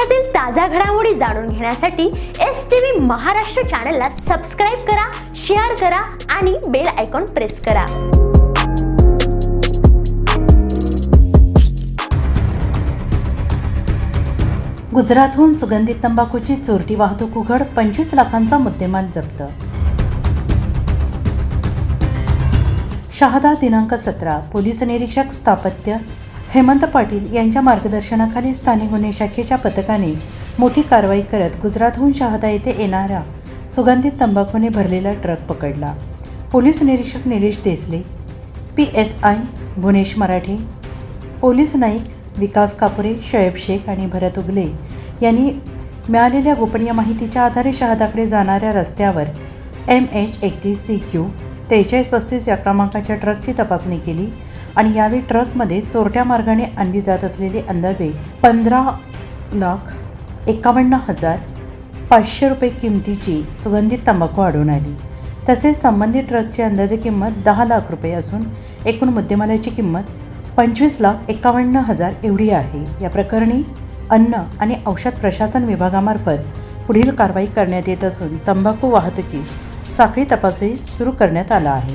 देशातील ताज्या घडामोडी जाणून घेण्यासाठी एस टी व्ही महाराष्ट्र चॅनलला सबस्क्राईब करा शेअर करा आणि बेल आयकॉन प्रेस करा. गुजरातहून सुगंधित तंबाखूची चोरटी वाहतूक उघड पंचवीस लाखांचा मुद्देमाल जप्त. शहादा दिनांक सतरा पोलीस निरीक्षक स्थापत्य हेमंत पाटील यांच्या मार्गदर्शनाखाली स्थानिक गुन्हे शाखेच्या पथकाने मोठी कारवाई करत गुजरातहून शहादा येथे येणारा सुगंधित तंबाखूने भरलेला ट्रक पकडला. पोलीस निरीक्षक Nilesh Desale P S I Bhunesh Marathe police Naik Vikas Kapure Shoaib Shaikh आणि भरत उगले यांनी मिळालेल्या गोपनीय माहितीच्या आधारे शहादाकडे जाणाऱ्या रस्त्यावर एम एच एकतीस सी क्यू त्रेचाळीस पस्तीस या क्रमांकाच्या ट्रकची तपासणी केली आणि यावेळी ट्रकमध्ये चोरट्या मार्गाने आणली जात असलेली अंदाजे पंधरा लाख एकावन्न हजार पाचशे रुपये किमतीची सुगंधित तंबाखू आढळून आली. तसेच संबंधित ट्रकची अंदाजे किंमत दहा लाख रुपये असून एकूण मुद्देमालाची किंमत पंचवीस लाख एकावन्न हजार एवढी आहे. या प्रकरणी अन्न आणि औषध प्रशासन विभागामार्फत पुढील कारवाई करण्यात येत असून तंबाखू वाहतुकी साखळी तपासही सुरू करण्यात आला आहे.